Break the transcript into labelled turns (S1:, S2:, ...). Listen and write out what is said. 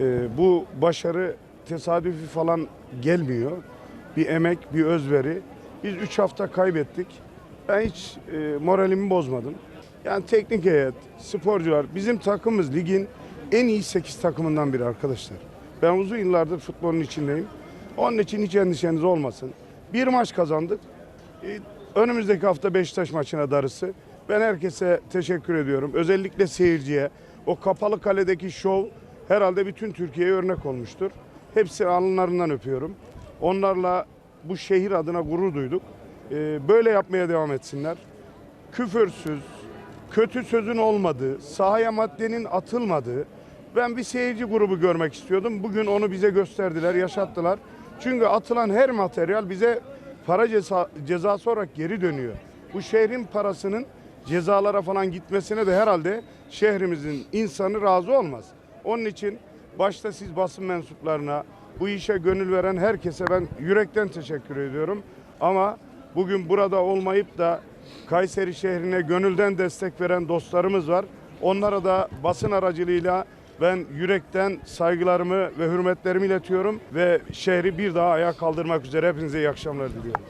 S1: Ee, bu başarı tesadüfi falan gelmiyor. Bir emek, bir özveri. Biz 3 hafta kaybettik. Ben hiç e, moralimi bozmadım. Yani teknik heyet, sporcular, bizim takımımız ligin en iyi 8 takımından biri arkadaşlar. Ben uzun yıllardır futbolun içindeyim. Onun için hiç endişeniz olmasın. Bir maç kazandık. Ee, Önümüzdeki hafta Beşiktaş maçına darısı. Ben herkese teşekkür ediyorum. Özellikle seyirciye. O kapalı kaledeki şov herhalde bütün Türkiye'ye örnek olmuştur. Hepsi alınlarından öpüyorum. Onlarla bu şehir adına gurur duyduk. Ee, Böyle yapmaya devam etsinler. Küfürsüz, kötü sözün olmadığı, sahaya maddenin atılmadığı, ben bir seyirci grubu görmek istiyordum. Bugün onu bize gösterdiler, yaşattılar. Çünkü atılan her materyal bize para ceza, cezası olarak geri dönüyor. Bu şehrin parasının cezalara falan gitmesine de herhalde şehrimizin insanı razı olmaz. Onun için başta siz basın mensuplarına, bu işe gönül veren herkese ben yürekten teşekkür ediyorum. Ama bugün burada olmayıp da Kayseri şehrine gönülden destek veren dostlarımız var. Onlara da basın aracılığıyla ben yürekten saygılarımı ve hürmetlerimi iletiyorum ve şehri bir daha ayağa kaldırmak üzere hepinize iyi akşamlar diliyorum.